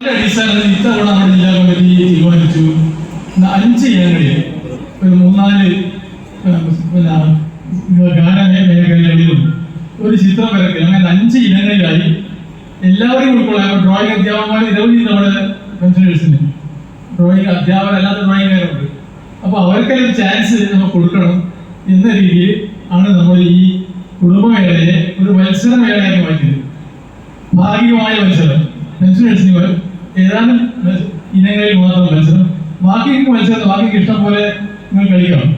അടിസ്ഥാനത്തിൽ ഇത്തവണ നമ്മുടെ ജില്ലാ കമ്മിറ്റി തീരുമാനിച്ചു. അഞ്ച് ഇനങ്ങളിൽ ഒരു മൂന്നാൽ പിന്നെ ഗാന മേഖലകളിലും ഒരു ചിത്രം വരയ്ക്കൽ അങ്ങനെ അഞ്ച് ഇനങ്ങളിലായി. എല്ലാവരും ഉൾക്കൊള്ളാൻ ഡ്രോയിങ് അധ്യാപകന്മാർ നിരവധി നമ്മുടെ പെൻഷനേഴ്സിന് ഡ്രോയിങ് അധ്യാപകരല്ലാത്ത ഡ്രോയിങ്ങുകാരുണ്ട് അപ്പോൾ അവർക്കൊരു ചാൻസ് നമ്മൾ കൊടുക്കണം എന്ന രീതിയിൽ ആണ് നമ്മൾ ഈ കുടുംബമേളയെ ഒരു മത്സരമേളയാക്കി മാറ്റിയത്. ഭാഗികമായ മത്സരം. പെൻഷനേഴ്സിന് ഏതാനും ഇനങ്ങളിൽ മാത്രം മത്സരം. ബാക്കി മത്സരം ബാക്കി ഇഷ്ടം പോലെ നിങ്ങൾ കളിക്കണം.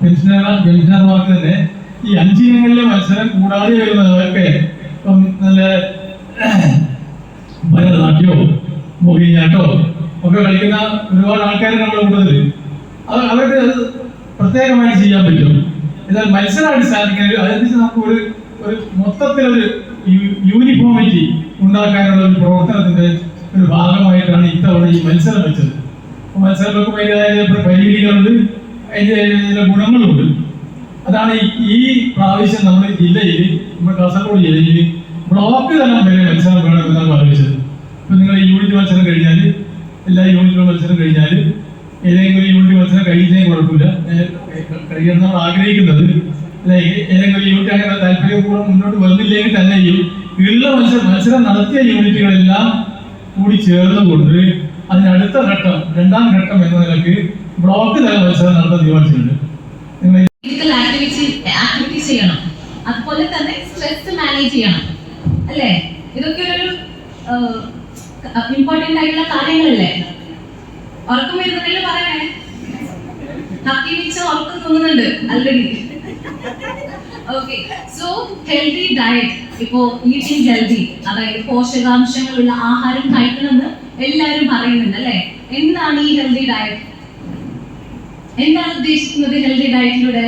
പെൻഷനർ പെൻഷനർമാർക്ക് തന്നെ. ഈ അഞ്ച് ഇനങ്ങളിലെ മത്സരം കൂടാതെ വരുന്നവർക്ക് ഇപ്പം നല്ല ഭരതനാട്യമോ മോഹിനിയാട്ടോ ഒക്കെ കളിക്കുന്ന ഒരുപാട് ആൾക്കാർ നമ്മുടെ കൂടുതൽ അത് അവർക്ക് പ്രത്യേകമായി ചെയ്യാൻ പറ്റും. എന്നാൽ മത്സരാടിസ്ഥാനത്തിൽ അതനുസരിച്ച് നമുക്ക് ഒരു ഒരു മൊത്തത്തിലൊരു യൂണിഫോമിറ്റി ഉണ്ടാക്കാനുള്ള ഒരു പ്രവർത്തനത്തിന്റെ ഒരു ഭാഗമായിട്ടാണ് ഇത്തവണ ഈ മത്സരം വെച്ചത്. മത്സരം വെക്കുമ്പോൾ അതിന്റെതായ പരിമിതികളുണ്ട്. അതിന്റെ ഗുണങ്ങളുണ്ട്. അതാണ് ഈ- പ്രാവശ്യം നമ്മുടെ ജില്ലയിൽ നമ്മുടെ കാസർഗോഡ് ജില്ലയിൽ ബ്ലോക്ക് തലം വരെ മത്സരം വേണമെന്നാണ് ആലോചിച്ചത് ഇപ്പൊ നിങ്ങൾ യൂണിറ്റ് മത്സരം കഴിഞ്ഞാൽ എല്ലാ യൂണിറ്റിലും മത്സരം കഴിഞ്ഞാൽ ഏതെങ്കിലും യൂണിറ്റ് മത്സരം കഴിച്ചാൽ കുഴപ്പമില്ല. കഴിയാൻ നമ്മൾ ആഗ്രഹിക്കുന്നത്. ഏതെങ്കിലും യൂണിറ്റ് അങ്ങനെ താല്പര്യപൂർവം മുന്നോട്ട് വന്നില്ലെങ്കിൽ തന്നെയും ഉള്ള മത്സരം മത്സരം നടത്തിയ യൂണിറ്റുകളെല്ലാം കൂടി ചേർന്നുകൊണ്ട് അതിനടുത്ത ഘട്ടം രണ്ടാം ഘട്ടം എന്ന നിലയ്ക്ക് ബ്ലോക്ക് തല മത്സരം നടത്താൻ തീരുമാനിച്ചിട്ടുണ്ട്. ആക്ടിവിറ്റി ചെയ്യണം. അതുപോലെ തന്നെ സ്ട്രെസ് മാനേജ് ചെയ്യണം. അല്ലേ? ഇതൊക്കെ ഒരു ഇമ്പോർട്ടന്റ് ആയിട്ടുള്ള കാര്യങ്ങളല്ലേ? ഉറക്കം വരുന്നതിൽ പറയണേ. ഹക്കി വെച്ച ഉറക്കം തോന്നുന്നുണ്ട് already okay so healthy diet ഇപ്പോ ഈറ്റിംഗ് ഹെൽത്തി അതായത് പോഷകാംശങ്ങളുള്ള ആഹാരം കഴിക്കണമെന്ന് എല്ലാവരും പറയുന്നുണ്ട് അല്ലെ? എന്താണ് ഈ ഹെൽത്തി ഡയറ്റ് എന്താണ് ഉദ്ദേശിക്കുന്നത് ഹെൽത്തി ഡയറ്റിലൂടെ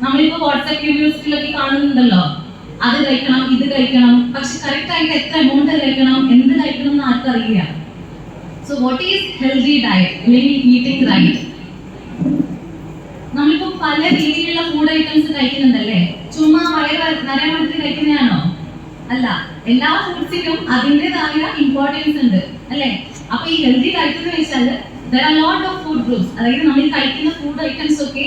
നമ്മളിപ്പോ വാട്സ്ആപ്പ് യൂണിവേഴ്സിറ്റിയിലൊക്കെ കാണുന്നുണ്ടല്ലോ. അത് കഴിക്കണം ഇത് കഴിക്കണം പക്ഷെ കറക്റ്റ് ആയിട്ട് എത്ര എമൗണ്ട് കഴിക്കണം എന്ത് കഴിക്കണം എന്ന് ആർക്കും അറിയില്ല. So what is healthy diet അല്ലെങ്കിൽ ഈറ്റിംഗ് റൈറ്റ് നമ്മളിപ്പോ പല രീതിയിലുള്ള ഫുഡ് ഐറ്റംസ് കഴിക്കുന്നുണ്ടല്ലേ? ചുമ്മാ വേണ്ടി കഴിക്കുന്നതാണോ അല്ല എല്ലാ ഫുഡ്സിനും അതിന്റെതായ ഇമ്പോർട്ടൻസ് ഉണ്ട് അല്ലേ? അപ്പൊ ഈ ഹെൽത്തി എന്ന് വെച്ചാൽ there are lot of food groups അതായത് നമ്മൾ കഴിക്കുന്ന ഫുഡ് ഐറ്റംസ് ഒക്കെ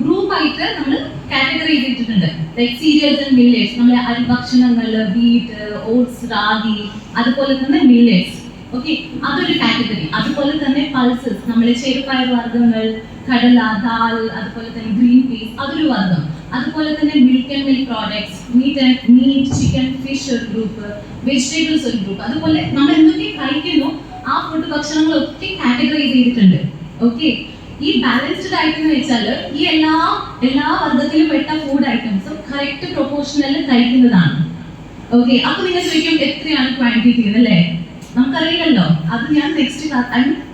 ഗ്രൂപ്പ് നമ്മൾ കാറ്റഗറൈസ് ചെയ്തിട്ടുണ്ട്. ലൈക് സീരിയൽസ് ആൻഡ് മില്ലേറ്റ്സ് നമ്മളെ അരിഭക്ഷണങ്ങൾ വീറ്റ് ഓട്സ് റാഗി അതുപോലെ തന്നെ മില്ലേറ്റ്സ് ഓക്കെ അതൊരു കാറ്റഗറി അതുപോലെ തന്നെ പൾസസ് നമ്മളെ ചെറുപയർ വർഗങ്ങൾ കടല ദാൽ അതുപോലെ തന്നെ ഗ്രീൻ പീസ് അതൊരു വർഗം. അതുപോലെ തന്നെ milk and milk products meat and meat chicken fish ഒരു ഗ്രൂപ്പ് വെജിറ്റബിൾസ് ഒരു ഗ്രൂപ്പ് അതുപോലെ നമ്മൾ എന്തൊക്കെ കഴിക്കുന്നു ആ ഫുഡ് ഭക്ഷണങ്ങളൊക്കെ കാറ്റഗറൈസ് ചെയ്തിട്ടുണ്ട്. ഓക്കെ ഈ ബാലൻസ്ഡ് ഡയറ്റ് എന്ന് വെച്ചാൽ ഈ എല്ലാ എല്ലാ വർഗത്തിലും പെട്ട ഫുഡ് ഐറ്റംസും കറക്റ്റ് പ്രൊപ്പോർഷനിൽ കഴിക്കുന്നതാണ്. ഓക്കെ അപ്പൊ നിങ്ങൾ ചോദിക്കും എത്രയാണ് ക്വാണ്ടിറ്റി അല്ലേ? നമുക്കറിയില്ലല്ലോ. അത് ഞാൻ നെക്സ്റ്റ്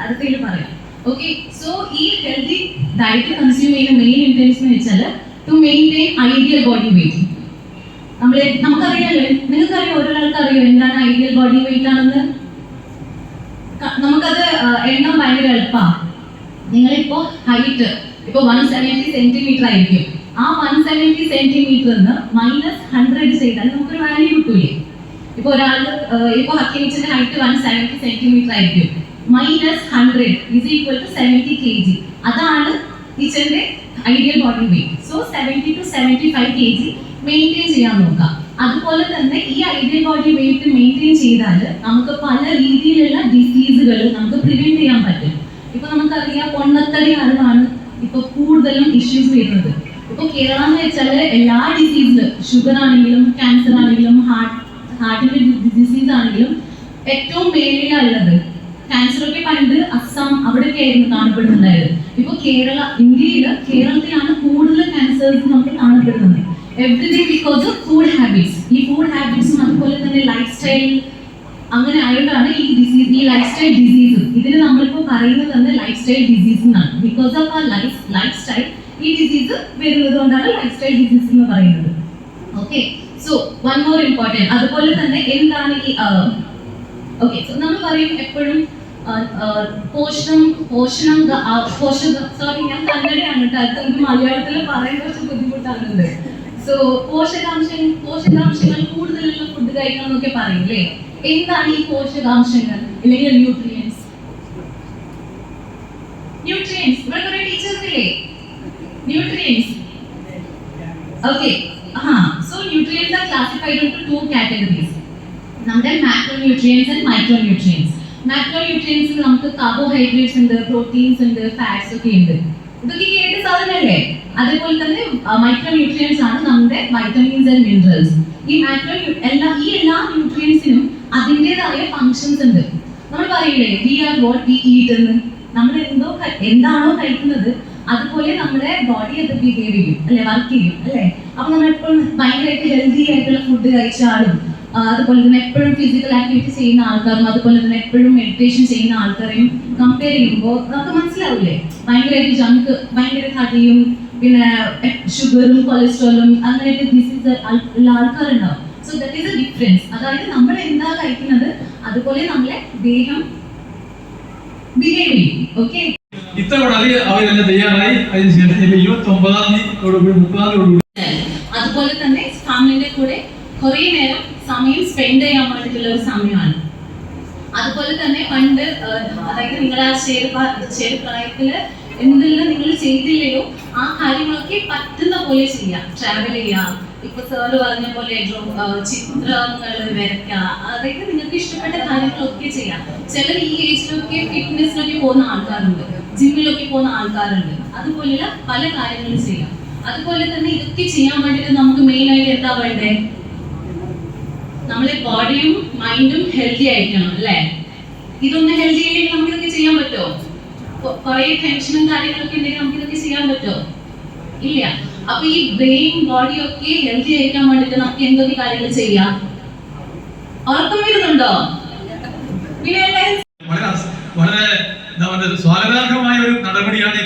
അടുത്തതിൽ പറയാം. ഓക്കെ സോ ഈ ഹെൽത്തി ഡയറ്റ് കൺസ്യൂം ചെയ്യുന്ന മെയിൻ ഇന്റൻസ് എന്ന് വെച്ചാൽ to maintain ideal body weight നമ്മളെ നമുക്കറിയാലോ നിങ്ങൾക്കറിയോ ഒരാൾക്ക് അറിയോ എന്താണ് ഐഡിയൽ ബോഡി വെയിറ്റ് ആണെന്ന്. നമുക്കത് എണ്ണം ഭയങ്കര എളുപ്പമാണ് നിങ്ങളിപ്പോ ഹൈറ്റ് ഇപ്പൊ വൺ സെവന്റി സെന്റിമീറ്റർ ആയിരിക്കും. ആ വൺ സെവന്റി സെന്റിമീറ്ററിന്ന് മൈനസ് ഹൺഡ്രഡ് ചെയ്താൽ നമുക്കൊരു വാല്യൂ കിട്ടൂലേ. ഇപ്പൊ ഒരാൾക്ക് ഇപ്പൊ ഹക്കിമിച്ചിന്റെ ഹൈറ്റ് വൺ സെവന്റി സെന്റിമീറ്റർ ആയിരിക്കും. Minus hundred is equal to seventy K G അതാണ് ടീച്ചറിന്റെ ideal body weight so seventy to seventy five K G maintain ചെയ്യാൻ നോക്കാം. അതുപോലെ തന്നെ ഈ ഐഡിയൽ ബോഡി വെയിറ്റ് മെയിന്റെയിൻ ചെയ്താൽ നമുക്ക് പല രീതിയിലുള്ള ഡിസീസുകൾ നമുക്ക് പ്രിവെന്റ് ചെയ്യാൻ പറ്റും. ഇപ്പൊ നമുക്കറിയാം പൊണ്ണത്തടി അറിവാണ് ഇപ്പൊ കൂടുതലും ഇഷ്യൂസ് വരുന്നത്. ഇപ്പൊ കേരളം എന്ന് വെച്ചാൽ എല്ലാ ഡിസീസിലും ഷുഗർ ആണെങ്കിലും ക്യാൻസർ ആണെങ്കിലും ഹാർട്ട് ഹാർട്ടിന്റെ ഡിസീസ് ആണെങ്കിലും ഏറ്റവും മേലിലുള്ളത് ക്യാൻസർ ഒക്കെ പണ്ട് അസം അവിടെയൊക്കെ ആയിരുന്നു കാണപ്പെടുന്നുണ്ടായത് ഇപ്പൊ കേരള ഇന്ത്യയിൽ കേരളത്തിലാണ് കൂടുതൽ ക്യാൻസേഴ്സ് നമുക്ക് കാണപ്പെടുന്നത്. Everyday because of food habits ഈ ഫുഡ് ഹാബിറ്റ്സും അതുപോലെ തന്നെ ലൈഫ് സ്റ്റൈൽ അങ്ങനെ ആയതാണ് ഈ ഡിസീസ് ഈ ലൈഫ് സ്റ്റൈൽ ഡിസീസ് ഇതിന് നമ്മളിപ്പോൾ പറയുന്നത് തന്നെ ലൈഫ് സ്റ്റൈൽ ഡിസീസ് എന്നാണ്. ബിക്കോസ് ഓഫ് ആ ലൈഫ് ലൈഫ് സ്റ്റൈൽ ഈ ഡിസീസ് വരുന്നത് കൊണ്ടാണ് ലൈഫ് സ്റ്റൈൽ ഡിസീസ് എന്ന് പറയുന്നത്. Okay so one more important അതുപോലെ തന്നെ എന്താണ് ഈ ഓക്കെ സോ നമ്മൾ പറയും എപ്പോഴും പോഷണം പോഷണം പോഷക സോറി ഞാൻ കന്നഡയാണ് കേട്ടോ. എനിക്ക് മലയാളത്തിൽ പറയാൻ കുറച്ച് ബുദ്ധിമുട്ടാണുണ്ട്. സോ പോഷകാംശങ്ങൾ പോഷകാംശങ്ങൾ കൂടുതലുള്ള ഫുഡ് കഴിക്കണം എന്നൊക്കെ പറയില്ലേ എന്താണ് ഈ പോഷകാംശങ്ങൾ? അല്ലെങ്കിൽ ന്യൂട്രിയൻസ് ന്യൂട്രിയൻസ് ഇവിടെ കുറെ ടീച്ചേഴ്സ് ഇല്ലേ? Nutrients okay ah so nutrients are classified to two categories നമ്മുടെ macro nutrients and micro nutrients macro ന്യൂട്രിയൻസിൽ നമുക്ക് കാർബോഹൈഡ്രേറ്റ്സ് ഉണ്ട് പ്രോട്ടീൻസ് ഉണ്ട് ഫാറ്റ്സ് ഒക്കെ ഉണ്ട്. ഇതൊക്കെ കേട്ട സാധനമല്ലേ അതേപോലെ തന്നെ മൈക്രോ ന്യൂട്രിയൻസ് ആണ് നമ്മുടെ വൈറ്റമിൻസ് ആൻഡ് മിനറൽസ് ഈ മാക്രോ എല്ലാ ഈ എല്ലാ ന്യൂട്രിയൻസിനും അതിന്റെതായ ഫങ്ഷൻസ് ഉണ്ട്. നമ്മൾ പറയില്ലേ we are what we eat എന്ന്. നമ്മൾ എന്തോ എന്താണോ കഴിക്കുന്നത് അതുപോലെ നമ്മുടെ ബോഡി അത് ബിഹേവ് ചെയ്യും അല്ലെ? വർക്ക് ചെയ്യും അല്ലെ? അപ്പൊ നമ്മൾ എപ്പോഴും ഭയങ്കരമായിട്ട് ഹെൽത്തി ആയിട്ടുള്ള ഫുഡ് കഴിച്ചാലും അതുപോലെ തന്നെ എപ്പോഴും ഫിസിക്കൽ ആക്ടിവിറ്റി ചെയ്യുന്ന ആൾക്കാരും അതുപോലെ തന്നെ എപ്പോഴും മെഡിറ്റേഷൻ ചെയ്യുന്ന ആൾക്കാരെയും കമ്പയർ ചെയ്യുമ്പോൾ നമുക്ക് മനസ്സിലാവില്ലേ ഭയങ്കരമായിട്ട് ജങ്ക് ഭയങ്കര തടിയും പിന്നെ ഷുഗറും കൊളസ്ട്രോളും അങ്ങനെയൊക്കെ ഡിസീസ് ഉള്ള ആൾക്കാരുണ്ടാവും. So that is a difference അതായത് നമ്മൾ എന്താ കഴിക്കുന്നത്? അതുപോലെ നമ്മളെ ദേഹം ബിഹേവ് ചെയ്യും. ഓക്കെ ഇത്തവണ അത് അവരെല്ലാം തയ്യാറായി. അതിന് ശേഷം ഇപ്പൊ ഇരുപത്തി ഒമ്പതാം തീയതി മുപ്പതാം തീയതി അതുപോലെ തന്നെ ഫാമിലിന്റെ കൂടെ കുറേ നേരം സമയം സ്പെൻഡ് ചെയ്യാൻ വേണ്ടിയിട്ടുള്ള ഒരു സമയമാണ്. അതുപോലെ തന്നെ പണ്ട് അതായത് നിങ്ങളുടെ ആ ചെറുപ്രാ- ചെറുപ്രായത്തിൽ എന്തെല്ലാം നിങ്ങൾ ചെയ്തില്ലയോ ആ കാര്യങ്ങളൊക്കെ പറ്റുന്ന പോലെ ചെയ്യാം. ട്രാവൽ ചെയ്യാം. ഇപ്പൊ സാറ് പറഞ്ഞ പോലെ ചിത്രങ്ങൾ വരയ്ക്കുക അതൊക്കെ നിങ്ങൾക്ക് ഇഷ്ടപ്പെട്ട കാര്യങ്ങളൊക്കെ ചെയ്യാം. ചിലർ ഈ ഏജിലൊക്കെ ഫിറ്റ്നസ്സിലൊക്കെ പോകുന്ന ആൾക്കാരുണ്ട്. ജിമ്മിലൊക്കെ പോകുന്ന ആൾക്കാരുണ്ട്. അതുപോലെയുള്ള പല കാര്യങ്ങളും ചെയ്യാം. അതുപോലെ തന്നെ ഇതൊക്കെ ചെയ്യാൻ വേണ്ടിയിട്ട് നമുക്ക് മെയിൻ ആയിട്ട് എന്താ വേണ്ടേ? നമ്മളെ ബോഡിയും മൈൻഡും ഹെൽത്തി ആയിരിക്കണം അല്ലേ? ഇതൊന്ന് ഹെൽത്തി ആയിട്ട് നമുക്ക് ഇതൊക്കെ ചെയ്യാൻ പറ്റുമോ? കുറെ ടെൻഷനും കാര്യങ്ങളൊക്കെ ഉണ്ടെങ്കിൽ നമുക്ക് ഇതൊക്കെ ചെയ്യാൻ പറ്റുമോ? ഇല്ല. അപ്പൊ ഈ ബ്രെയിൻ ബോഡി ഒക്കെ ഹെൽത്തി ആയിരിക്കാൻ വേണ്ടിട്ട് നമുക്ക് എന്തൊക്കെ കാര്യങ്ങൾ ചെയ്യാം? ഉറക്കം വരുന്നുണ്ടോ? പിന്നെ വളരെ സ്വാഗതാർഹമായ ഒരു നടപടിയാണ്